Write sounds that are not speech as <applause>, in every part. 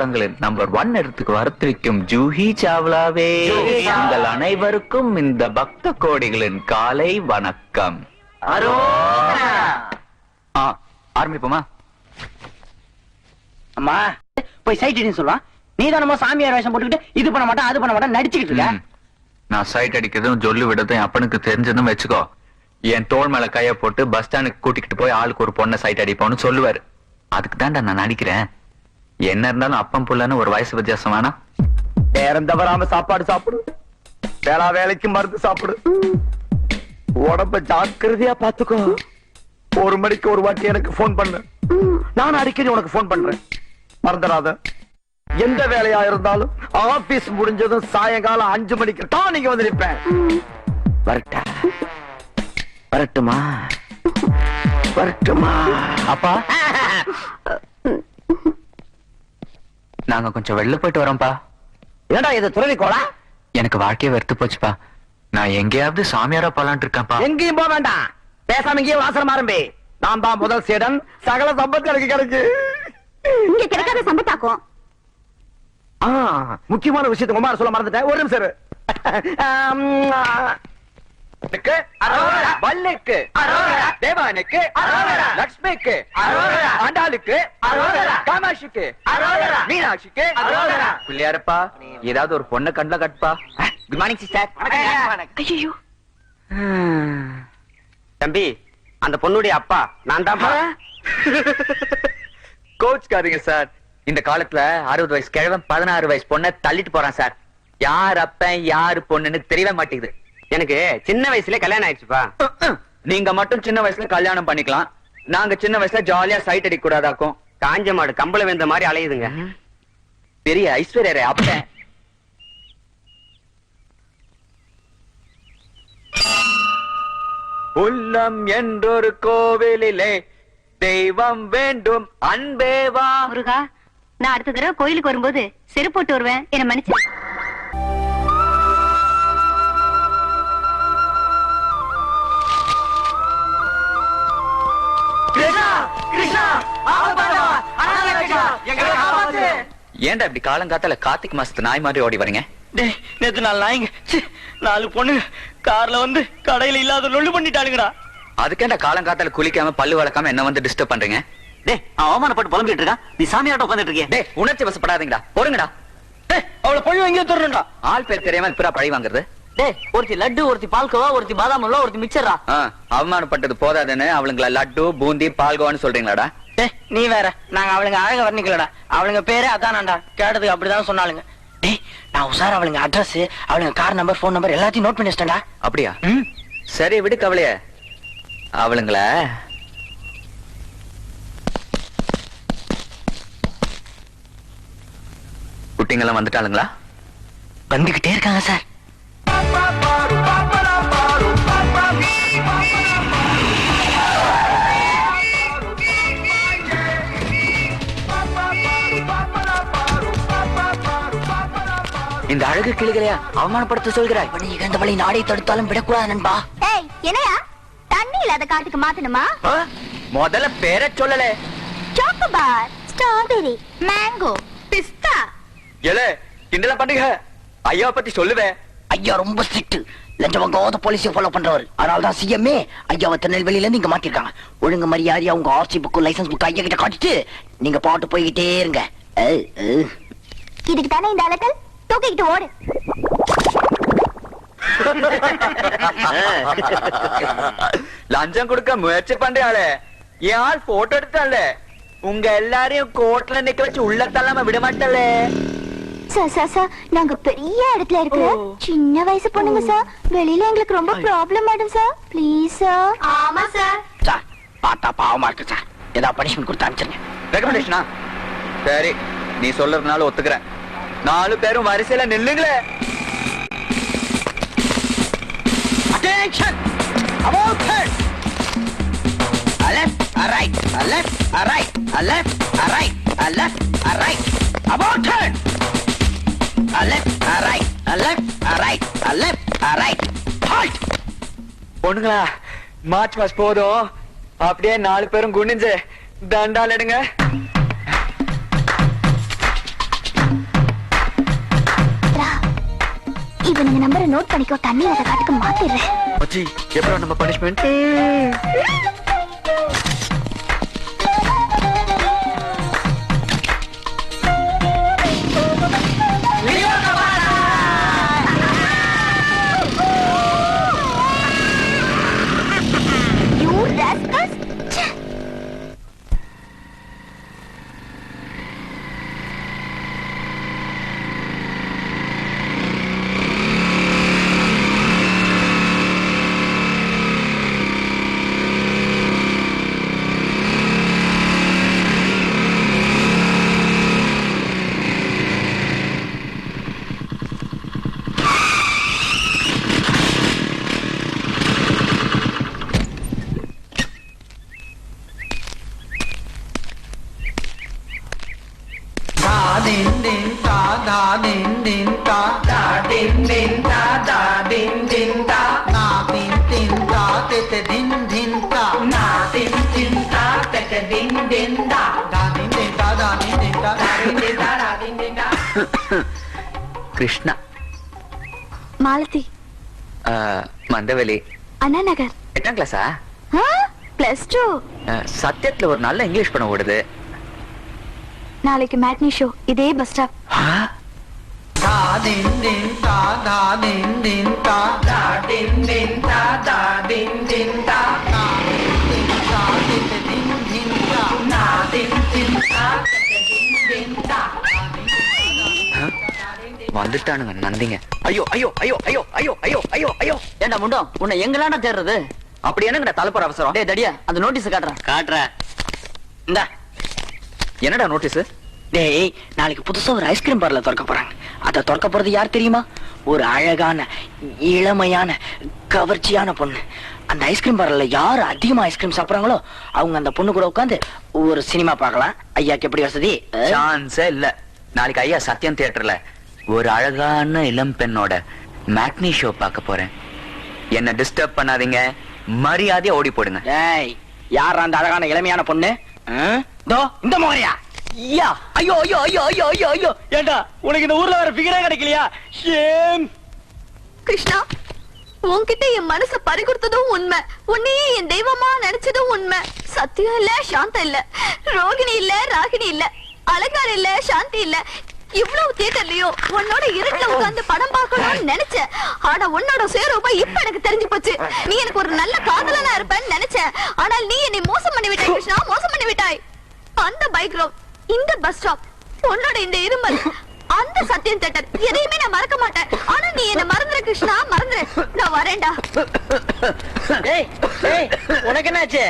படங்களின் number one இடத்துக்கு வரத்திருக்கும் ஜூஹி சாவ்லாவே. உங்கள் அனைவருக்கும் இந்த பக்த கோடிகளின் காலை வணக்கம். ஆரம்பிப்போமா? அம்மா போய் சைட் சொல்லுவான் நீ தானமா சாமியார் வேஷம் போட்டுக்கிட்டு இது பண்ண மாட்டேன் அது பண்ண மாட்டேன் நடிச்சுக்கிட்டு இருக்க. நான் சைட் அடிக்கிறதும் ஜொல்லு விடுறதும் என் அப்பனுக்கு தெரிஞ்சதும் வச்சுக்கோ. என் தோள் மேல கைய போட்டு பஸ் ஸ்டாண்டுக்கு கூட்டிக்கிட்டு போய் ஆளுக்கு ஒரு பொண்ணை சைட் அடிப்போம்னு சொல்லுவாரு. அதுக்கு தான்டா நான் நடிக்கிறேன். என்ன இருந்தாலும் அப்பன் புள்ளன்னு ஒரு வயசு வித்தியாசம் வேணாம். நேரம் தவறாம சாப்பாடு சாப்பிடு. வேளா வேலைக்கு மருந்து சாப்பிடு. உடம்ப ஜாக்கிரதையா பாத்துக்கோ ஒரு மணிக்கு ஒரு வாட்டி எனக்கு போன் பண்ணு. நான் அடிக்கடி உனக்கு போன் பண்றேன். மறந்துடாத. எந்த வேலையா இருந்தாலும் ஆபீஸ் முடிஞ்சதும் சாயங்காலம் அஞ்சு மணிக்கு தான் நீங்க வந்து நிப்பேன். வரட்டா. வரட்டுமா? வரட்டுமா? அப்பா. நாங்க கொஞ்சம் வெளில போயிட்டு வரோம்ப்பா. ஏண்டா இது துறவி கோலா? எனக்கு வாழ்க்கைய வெறுத்து போச்சுப்பா. நான் எங்கேயாவது சாமியாரா போலான்ட்டு இருக்கேன்ப்பா. எங்கேயும் போக வேண்டாம். பேசாம இங்கேயே வாசனம் ஆரம்பி நான் தான் முதல் சீடன். சகல சம்பத்து எனக்கு கிடைக்கு இங்க கிடைக்காத சம்பத்தாக்கும். ஆ, முக்கியமான விஷயத்தை உமார சொல்ல மறந்துட்டேன். ஒரு நிமிஷம் வல்லுக்கு, தேவானுக்கு, லக்ஷ்மிக்கு, ஆண்டாளுக்கு, காமாட்சிக்கு, மீனாட்சிக்கு, பிள்ளையாரப்பா ஏதாவது ஒரு பொண்ணை கண்ட கட்பா குட் மார்னிங் சிஸ்டர் ஐயோ தம்பி அந்த பொண்ணுடைய அப்பா நான் தான் <laughs> கோச்சுக்காதீங்க சார். இந்த காலத்துல அறுபது வயசு கிழவன் பதினாறு வயசு பொண்ணை தள்ளிட்டு போறான் சார். யார் அப்பன் யாரு பொண்ணுன்னு தெரியவே மாட்டேங்குது. எனக்கு சின்ன வயசுல கல்யாணம் ஆயிடுச்சுப்பா. நீங்க மட்டும் சின்ன வயசுல கல்யாணம் பண்ணிக்கலாம். நாங்க சின்ன வயசுல ஜாலியா சைட் அடிக்க கூடாதாக்கும். காஞ்ச மாடு கம்பளம் வெந்த மாதிரி அலையுதுங்க. பெரிய ஐஸ்வர்யரே அப்பன் உள்ளம் என்றொரு கோவிலிலே தெய்வம் வேண்டும். அன்பேவா. முருகா நான் அடுத்த தடவை கோயிலுக்கு வரும்போது செருப்பு போட்டு வருவேன். என்ன மன்னிச்சு ஏன்டா இப்படி காலங்காத்தால கார்த்திக் மாசத்து நாய் மாதிரி ஓடி வரீங்க? டேய் நேத்து நாலு நாய்ங்க நாலு பொண்ணு கார்ல வந்து கடையில இல்லாத லொல்லு பண்ணிட்டாளுங்கடா. அதுக்கேண்டா காலங்காத்தால குளிக்காம பல்லு வளர்க்காம என்ன வந்து டிஸ்டர்ப் பண்றீங்க? டேய் அவன் அவமானப்பட்டு புலம்பிட்டு இருக்கான். நீ சாமியாட்ட உட்காந்துட்டு இருக்கிய. டேய் உணர்ச்சி வசப்படாதீங்கடா. பொறுங்கடா டேய் அவளை பழி வாங்கி தரணும்டா. ஆள் பேர் தெரியாம இப்பரா பழி வாங்குறது? ஒருத்தி லட்டு ஒருத்தி பால்கோவா ஒருத்தி பாதாம் ஒருத்தி மிச்சரா அவமானப்பட்டது போதாதுன்னு அவளுங்கள லட்டு பூந்தி பால்கோவான்னு சொல்றீங்களாடா? நீ வேற. நாங்க அவளுங்க அழக வர்ணிக்கலடா. அவளுங்க பேரே அதானாண்டா கேட்டதுக்கு அப்படிதான் சொன்னாளுங்க. நான் உசார் அவளுங்க அட்ரஸ் அவளுங்க கார் நம்பர் ஃபோன் நம்பர் எல்லாத்தையும் நோட் பண்ணி வச்சிட்டேன்டா. அப்படியா? சரி விடு கவலைய. அவளுங்கள. குட்டிங்கெல்லாம் வந்துட்டாளுங்களா? வந்துகிட்டே இருக்காங்க சார். இந்த அழகு கிளிகளையா அவமானப்படுத்த சொல்கிறாய். நீ இகழ்ந்த வழி நாடை தடுத்தாலும் விடக்கூடாது நண்பா. ஏய் என்னையா? தண்ணி இல்லாத காட்டுக்கு மாத்தணுமா? முதல்ல பேரை சொல்லல. சாக்கோபார் ஸ்ட்ராபெரி மேங்கோ பிஸ்தா எல கிண்டல பண்ணுங்க. ஐயா பத்தி சொல்லுவேன் ஐயா ரொம்ப ஸ்ட்ரிக்ட் லஞ்சவங்காத போலீஸை ஃபாலோ பண்றவர். அதனால தான் சிஎம்ஏ ஐயாவை திருநெல்வேலியில இருந்து இங்க மாத்திருக்காங்க. ஒழுங்கு மரியாதையா உங்க ஆர்சி புக்கு லைசன்ஸ் புக் ஐயா கிட்ட காட்டிட்டு நீங்க பாட்டு போய்கிட்டே இருங்க. இதுக்கு தானே இந்த அலக்கல் தூக்கிக்கிட்டு ஓடு. லஞ்சம் கொடுக்க முயற்சி பண்றாளே. என் ஆள் போட்டோ எடுத்தாளே. உங்க எல்லாரையும் கோர்ட்ல நிக்க வச்சு உள்ள தள்ளாம விட மாட்டாளே. சார் சார் சார் நாங்க பெரிய இடத்துல இருக்கிற சின்ன வயசு பொண்ணுங்க சார் வெளியில எங்களுக்கு ரொம்ப ப்ராப்ளம் ஆயிடும் சார் ப்ளீஸ் சார் ஆமா சார் சார் பார்த்தா பாவமா இருக்கு சார் ஏதாவது பனிஷ்மெண்ட் கொடுத்து அனுப்பிச்சிருங்க. ரெக்கமெண்டேஷனா சரி நீ சொல்றதுனால ஒத்துக்கிறேன். நாலு பேரும் வரிசையில நில்லுங்களே left, a right. About turn! A left, a right, a left, a right, a left, a right. Halt! பொண்ணுங்களா மார்ச் மாஸ் போதும் அப்படியே நாலு பேரும் குனிஞ்சு தண்டால் எடுங்க நோட் பண்ணிக்கோ தண்ணி அதை காட்டுக்கு மாத்திடுறேன். நம்ம பனிஷ்மெண்ட் ดินดินตาดาดินดินตาดาดินดินตานาดินดินตาเตเตดินดินตานาดินดินตาเตเตดินดินตาดาดินดินตาดาดินดินตาดาดินดินตาดาดินดินตา கிருஷ்ணா மாலதி மந்தவெளி அண்ணா நகர் எட்டாம் கிளாஸா பிளஸ் டூ சத்தியத்துல ஒரு நாள் இங்கிலீஷ் பண்ண ஓடுது நாளைக்கு மேட்னி ஷோ இதே bus stop din din da da din din da da din din da da din din da na din din te din din da na din din te din din da வந்துட்டானுங்க நந்திங்க. ஐயோ ஐயோ ஐயோ ஐயோ ஐயோ ஐயோ ஐயோ ஐயோ. ஏண்டா முண்டம் உன்னை எங்களாண்டா தேடுறது? அப்படி என்னங்கடா தலைப்புற அவசரம்? டேய் தடியா அந்த நோட்டீஸ் காட்டுறேன். காட்டுறேன். இந்த. என்னடா நோட்டீஸ் டேய் நாளைக்கு புதுசா ஒரு ஐஸ்கிரீம் பார்லர் திறக்க போறாங்க. அத திறக்க போறது யார் தெரியுமா? ஒரு அழகான இளமையான கவர்ச்சியான பொண்ணு. அந்த ஐஸ்கிரீம் பார்லர்ல யார் அதிகமா ஐஸ்கிரீம் சாப்பிடுறாங்களோ அவங்க அந்த பொண்ணு கூட உட்காந்து ஒரு சினிமா பார்க்கலாம். ஐயாக்கு எப்படி வசதி? சான்ஸே இல்ல. நாளைக்கு ஐயா சத்யம் தியேட்டர்ல ஒரு அழகான இளம் பெண்ணோட மேட்னி ஷோ பார்க்க போறேன். என்ன டிஸ்டர்ப் பண்ணாதீங்க. மரியாதையா ஓடி போடுங்க. டேய் யார் அந்த அழகான இளமையான பொண்ணு? தோ இந்த மோரியா ஐயா ஐயோ ஐயோ ஐயோ ஐயோ ஐயோ ஐயோ. ஏண்டா உனக்கு இந்த ஊர்ல வேற ஃபிகரே கிடைக்கலையா? ஷேம் கிருஷ்ணா உன்கிட்ட என் மனச பறி கொடுத்ததும் உண்மை. உன்னையே என் தெய்வமா நினைச்சதும் உண்மை. சத்தியம் இல்ல சாந்தம் இல்ல. ரோகிணி இல்ல ராகிணி இல்ல. அலங்காரம் இல்ல சாந்தி இல்ல. இவ்வளவு தியேட்டர்லயோ உன்னோட இருட்டுல உட்கார்ந்து படம் பார்க்கணும்னு நினைச்சேன். ஆனா உன்னோட சுயரூபம் இப்ப எனக்கு தெரிஞ்சு போச்சு. நீ எனக்கு ஒரு நல்ல காதலனா இருப்பேன்னு நினைச்சேன். ஆனால் நீ என்னை மோசம் பண்ணி விட்டாய் கிருஷ்ணா. மோசம் பண்ணி விட்டாய் அந்த பைக் இந்த பஸ் ஸ்டாப் உன்னோட இந்த இருமல் அந்த சத்தியம் தேட்டர் எதையுமே நான் மறக்க மாட்டேன். ஆனா நீ என்ன மறந்துரு கிருஷ்ணா மறந்துரு. நான் வரேன்டா. டேய் டேய் உனக்கு என்னாச்சு?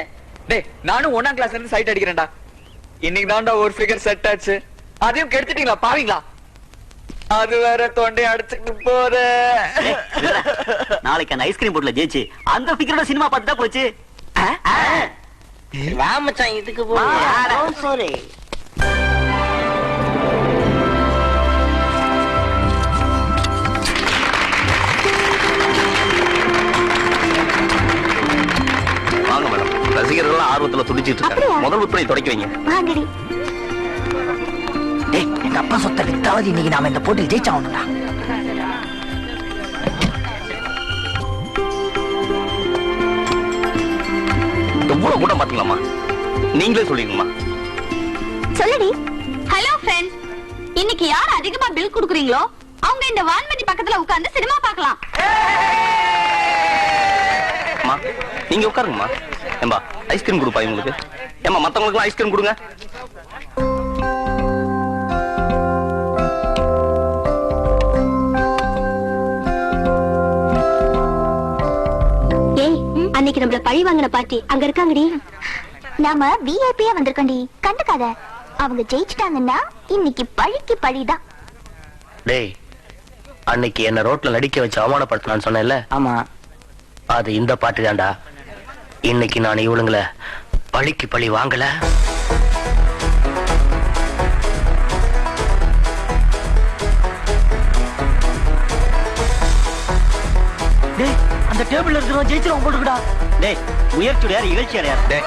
டேய் நானும் ஒண்ணாம் கிளாஸ்ல இருந்து சைட் அடிக்கிறேன்டா. இன்னைக்கு தான்டா ஒரு ஃபிகர் செட் ஆச்சு. அதையும் கெடுத்துட்டீங்களா? பாவீங்களா? அது வேற தொண்டை அடிச்சுட்டு போதே நாளைக்கு அந்த ஐஸ்கிரீம் போட்ல ஜெயிச்சு அந்த ஃபிகரோட சினிமா பார்த்துட்டா போச்சு. வா மச்சான் இதுக்கு போ சாரி ரசிகர்கள் ஆர்வத்துல துடிச்சிட்டு அப்படியா? முதல் உட்படை தொடக்கி வைங்க. வாங்கடி. எங்க அப்பா சொத்தை வித்தாவது இன்னைக்கு நாம இந்த போட்டியில் ஜெயிச்சாகணும்டா. எவ்வளவு கூட பாத்தீங்களாமா நீங்களே சொல்லிடுங்கம்மா. சொல்லுடி. ஹலோ ஃப்ரெண்ட்ஸ் இன்னைக்கு யார் அதிகமா பில் குடுக்குறீங்களோ அவங்க இந்த வான்மதி பக்கத்துல உட்கார்ந்து சினிமா பார்க்கலாம். நீங்க உட்காருங்கம்மா. ஏம்பா ஐஸ்கிரீம் கொடுப்பா இவங்களுக்கு. ஏமா மத்தவங்களுக்கு ஐஸ்கிரீம் கொடுங்க. ஏய் அன்னைக்கு நம்மள பழி வாங்கின பார்ட்டி அங்க இருக்காங்கடி. நாம விஐபியா வந்திருக்கோண்டி கண்டுக்காத. அவங்க ஜெயிச்சிட்டாங்கன்னா இன்னைக்கு பழிக்கு பழிதான். டேய் அன்னைக்கு என்ன ரோட்ல நடிக்க வச்சு அவமானப்படுத்தினான்னு சொன்னேன்ல? ஆமா. அது இந்த பாட்டு தான்டா. இன்னைக்கு நான் இவளுங்கள பழிக்கு பழி வாங்கல. டேய் அந்த டேபிள்ல இருக்கிறவன் ஜெயிச்சிருவான் போட்டுக்கடா டேய் முயற்சியுடையார் இகழ்ச்சி அடையார் டேய்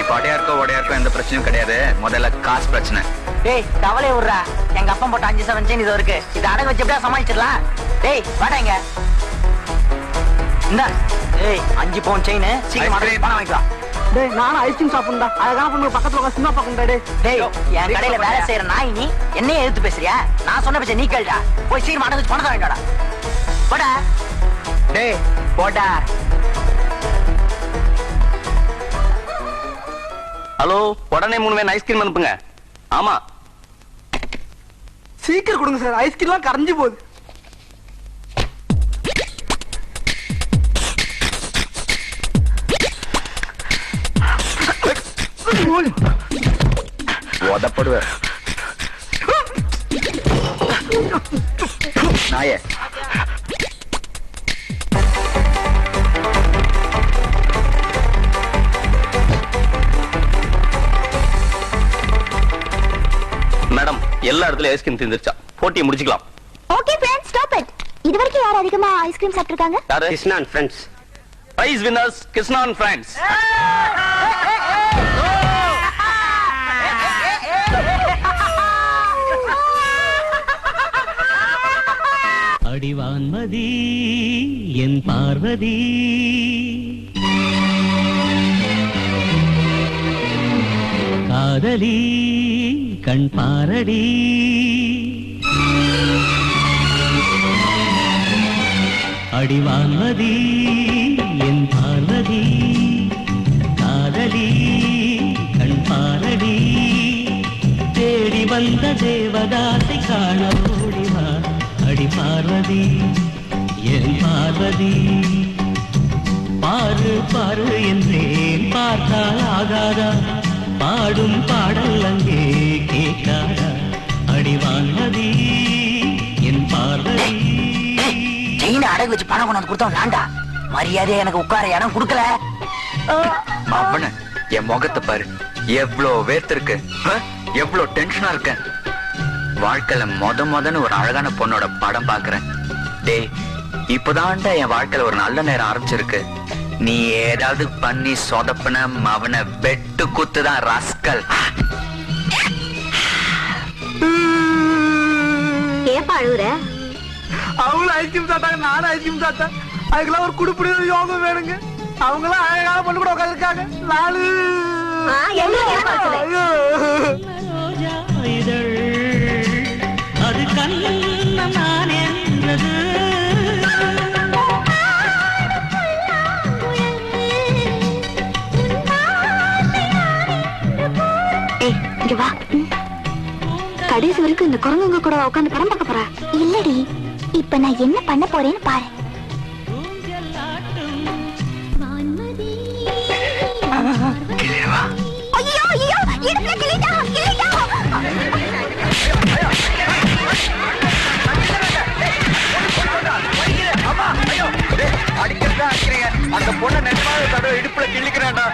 இப்ப அடையாருக்கோ உடையாருக்கோ எந்த பிரச்சனையும் கிடையாது. முதல்ல காசு பிரச்சனை. டேய் கவலை விடுறா. எங்க அப்பா போட்ட அஞ்சு செவன் செயின் இது இருக்கு. இதை அடகு வச்சு எப்படியா சமாளிச்சிடலாம். டேய் வாடாங்க இந்த. ஏய் அஞ்சு பவுன் செயின் சீக்கிரம். பணம் வாங்கிக்கலாம் டேய் நானும் ஐஸ்கிரீம் சாப்பிடுண்டா அழகான பொண்ணு பக்கத்துல உட்காந்து சினிமா பார்க்கணும்டா டேய். டேய் என் கடையில வேலை செய்யற நாய் நீ என்னைய எதிர்த்து பேசுறியா? நான் சொன்ன பேச்ச நீ கேளுடா. போய் சீக்கிரம் அடகு பணத்தை வாங்கிடாடா போடா. டேய் போடா. ஹலோ உடனே மூணு வேணும் ஐஸ்கிரீம் அனுப்புங்க. ஆமா. சீக்கிரம் கொடுங்க சார். ஐஸ்கிரீம்லாம் கரைஞ்சு போகுது. உதப்படுவேன். நாயே. மேடம் எல்லா இடத்துலயும் ஐஸ்கிரீம் தீர்ந்துருச்சா? போட்டியை முடிச்சுக்கலாம். ஓகே ஃப்ரெண்ட்ஸ் ஸ்டாப் இட் இது வரைக்கும் யார் அதிகமா ஐஸ்கிரீம் சாப்பிட்டிருக்காங்க? யாரு? Krishnan friends prize winners Krishnan friends வடிவான்மதி என் பார்வதி. காதலி கண் பாரடி. அடிவான்மதி என் பார்வதி. காதலி கண் பாரடி. தேடி வந்த தேவதாசை காணவும் பார்வதி என் பார்வதி. பாரு பாரு என்றேன் பார்த்தால் ஆகாதா? பாடும் பாடல் அங்கே கேட்காதா? அடிவான்மதி என் பார்வதி. அடகு வச்சு பணம் கொண்டு கொடுத்தோம் நான்டா மரியாதையா எனக்கு உட்கார இடம் கொடுக்கல. அவன என் முகத்தை பாரு. எவ்வளோ வேர்த்திருக்கு ஆ? எவ்வளோ டென்ஷனா இருக்கேன் வாழ்க்கையில மொத மொதன்னு ஒரு அழகான பொண்ணோட படம் பாக்குறேன். டேய் இப்பதான்டா என் வாழ்க்கையில ஒரு நல்ல நேரம் ஆரம்பிச்சிருக்கு. நீ ஏதாவது பண்ணி சொதப்புன அவனை வெட்டு குத்துதான் ரஸ்கல். ஏப்பா அழுகுற அவங்களும் ஐஸ்கிரீம் சாப்பிட்டாங்க நானும் ஐஸ்கிரீம் சாப்பிட்டேன். அதுக்கெல்லாம் ஒரு குடுப்பிடி யோகம் வேணுங்க. அவங்களாம் அழகான பொண்ணு கூட உட்காந்துருக்காங்க நாலு? ஐயோ. இந்த குரங்குங்க கூட உட்காந்து படம் பார்க்க போற. இல்லடி இப்ப நான் என்ன பண்ண போறேன்னு பாரு. ஐயோ ஐயோ இடுப்புல கிளிடா கிளிடா அடிக்கிறதா அடிக்கிறீங்க அந்த பொண்ணை நிஜமாக தடவை இடுப்புல கிள்ளிக்கிறேன்டா.